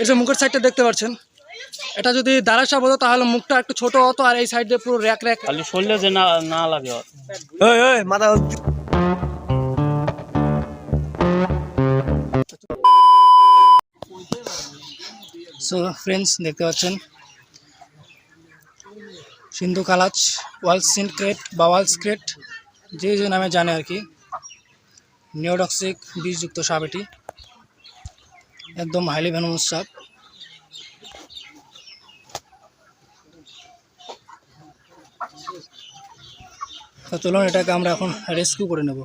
এই যে মুখের সাইডটা দেখতে পাচ্ছেন এটা যদি দাঁড়া সাপ হতো তাহলে মুখটা একটু ছোট হতো আর এই সাইডে পুরো র্যাক র্যাক। খালি শরীরে যে না না লাগে ওই ওই মাথা সো ফ্রেন্ডস দেখতে পাচ্ছেন। সিন্ধু কালাচ ওয়াল সিনক্রেট বা ওয়াল স্ক্রেট যে যে নামে জানে আর কি। নিওডক্সিক বিষযুক্ত সাপ এটি। একদম হাইলি ভেনমস সাপ তো চলুন এটাকে আমরা এখন রেস্কিউ করে নেব।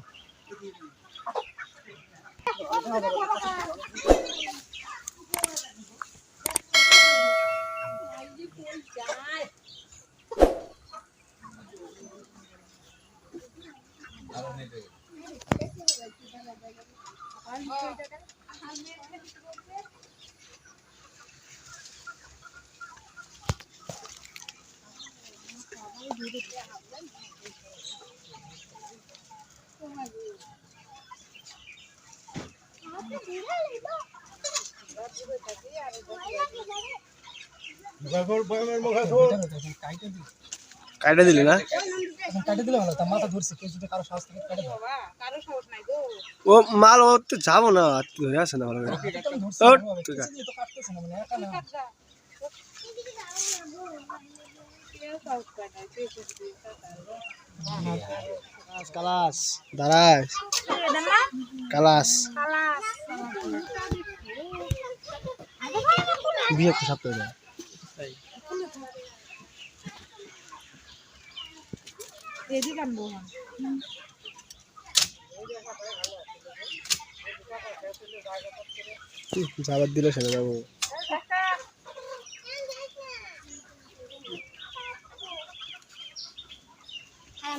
কাইটা দিলি না? কাটে দিলে ভালো মাথা ধরছে কেউ যদি কারও সাহস কাটে ও মাল ও তো যাব না ধরে আসে না ভালো কালাস। দাঁড়াস কালাস। বিয়ে যাবার দিলে সেটা যাব।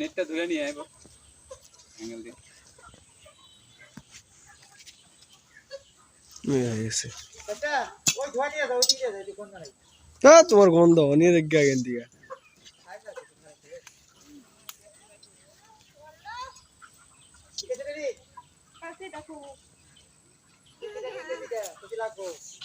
নেটটা ধরে নিয়ে আয় অ্যাঙ্গেল দিয়ে হয়ে হ্যাঁ তোমার গন্ধ নিয়ে দেখ আগের দিকে দাদা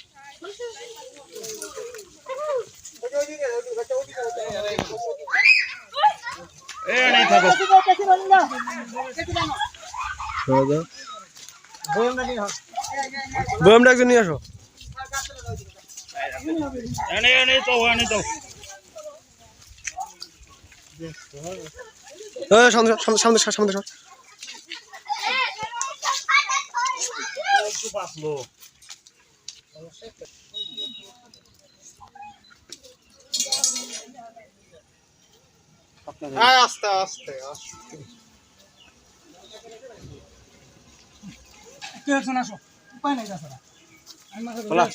বয়ামটা একজন নিয়ে আসো। এনে এনে তো এনে তো এই, সামনে সামনে সামনে সর। আস্তে আস্তে আস্তে। আসো। উপায় নাই তাছাড়া। খালি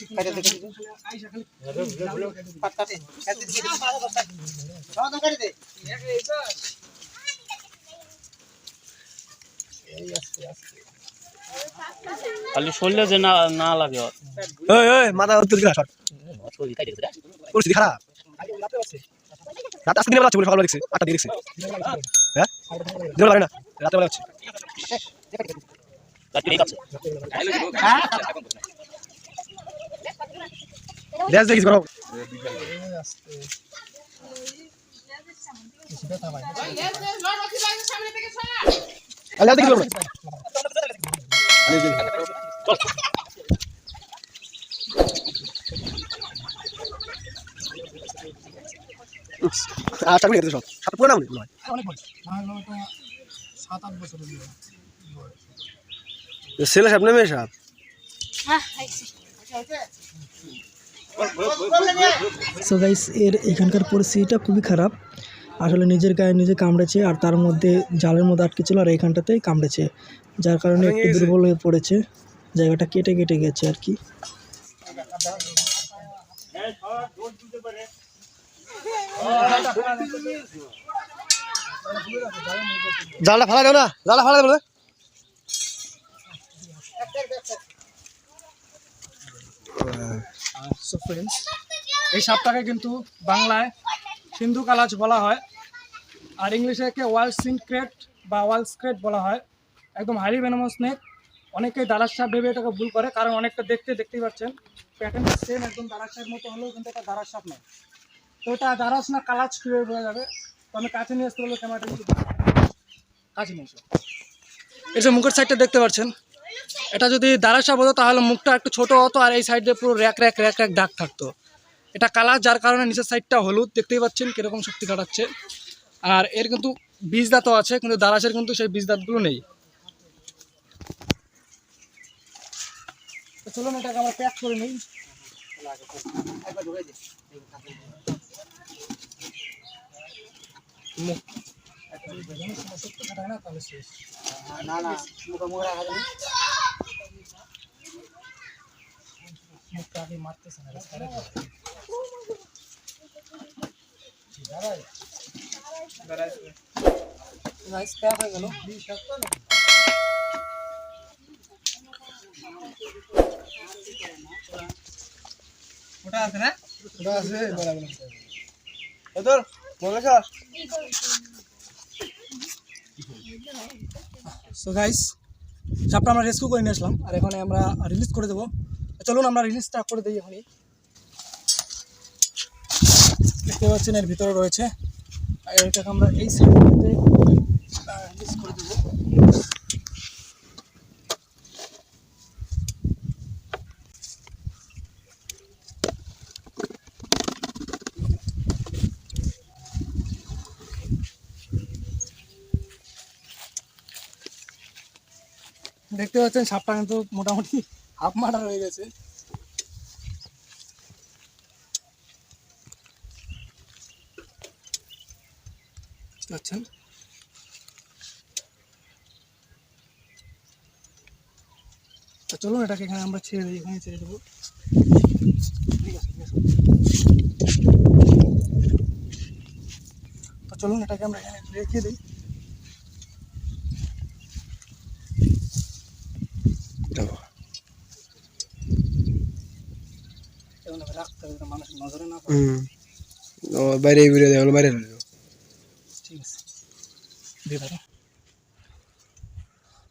খালি শরীরে যে না না লাগে ওই ওই মাথা উত্তর পরিস্থিতি খারাপ। রাত আজকে বেলা হচ্ছে সকালবেলা দেখছি আটটা দিয়ে দেখছি। হ্যাঁ? বেলা না? রাতে বেলা হচ্ছে দেখিস করো দেখিস করো আচ্ছা করে সাত পুরো না মনে হয় সাত আট বয়স। ছেলে সাপ না মেয়ে সাপ? হ্যাঁ সো গাইস এর এখানকার পরিস্থিতিটা খুবই খারাপ। আসলে নিজের গায়ে নিজে কামড়েছে আর তার মধ্যে জালের মধ্যে আটকে ছিল আর এইখানটাতেই কামড়েছে। যার কারণে একটু দুর্বল হয়ে পড়েছে। জায়গাটা কেটে কেটে গেছে আর কি। জালটা ফালা দাও না জালটা ফালা দেবো এই সাপটাকে কিন্তু বাংলায় সিন্ধু কালাজ বলা হয়। আর ইংলিশে একে ওয়াল সিনক্রেট বা ওয়াল স্ক্রেট বলা হয়। একদম হাইলি ভেনামাস স্নেক অনেকেই দারাস সাপ ভেবে এটাকে ভুল করে, কারণ অনেকটা দেখতে, দেখতেই পাচ্ছেন। প্যাটার্নটা সেম একদম দারাস সাপের মতো হলেও কিন্তু এটা দারাস সাপ নয়। তো এটা দারাস না কালাজ কীভাবে বোঝা যাবে? তো আমি কাছে নিয়ে আসতে ক্যামেরাটা কিন্তু কাছে নিয়ে এসো এই যে মুখের সাইডটা দেখতে পাচ্ছেন। এটা যদি দাঁড়া সাপ হতো, তাহলে মুখটা একটু ছোট হতো আর এই সাইডে পুরো র্যাক র্যাক র্যাক র্যাক দাগ থাকতো। এটা কালার, যার কারণে নিচের সাইডটা হলুদ, দেখতেই পাচ্ছেন কীরকম শক্তি কাটাচ্ছে আর এর কিন্তু বীজ দাঁতও আছে, কিন্তু দারাসের কিন্তু সেই বীজ দাঁতগুলো নেই চলুন, এটাকে আমরা প্যাক করে নিই। কাটায় না তাহলে শেষ আগে মারতেছে না গেল। ওটা আছে না? ওটা আছে বরাবর তোর সো গাইস সাপটা আমরা রেস্কিউ করে নিয়ে আসলাম। আর এখানে আমরা রিলিজ করে দেবো। চলুন আমরা রিলিজটা করে দিই এখনই। দেখতে পাচ্ছেন, এর ভিতরে রয়েছে। আর এটাকে আমরা এই সাইডটাতে রিলিজ করে দেবো। দেখতে পাচ্ছেন, সাপটা কিন্তু মোটামুটি হাফ মার্ডার হয়ে গেছে। তো চলুন এটাকে এখানে আমরা ছেড়ে দিই এখানে ছেড়ে দেবো। ঠিক আছে তো চলুন এটাকে আমরা এখানে রেখে দিই। এভাবে মানুষের নজরে না হুম। ও বাইরে ঠিক আছে।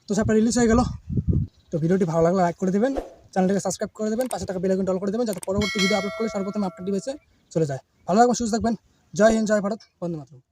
তো সাপটা রিলিজ হয়ে গেল। তো ভিডিওটি ভালো লাগলে লাইক করে দেবেন। চ্যানেলটাকে সাবস্ক্রাইব করে দেবেন। পাশে টাকা বেলাইকন ডল করে দেবেন। যাতে পরবর্তী ভিডিও আপলোড করলে সর্বপ্রথম আপনার ডিভাইসে চলে যায়। ভালো থাকবেন সুস্থ থাকবেন। জয় হিন্দ জয় ভারত। বন্ধু মাতরম।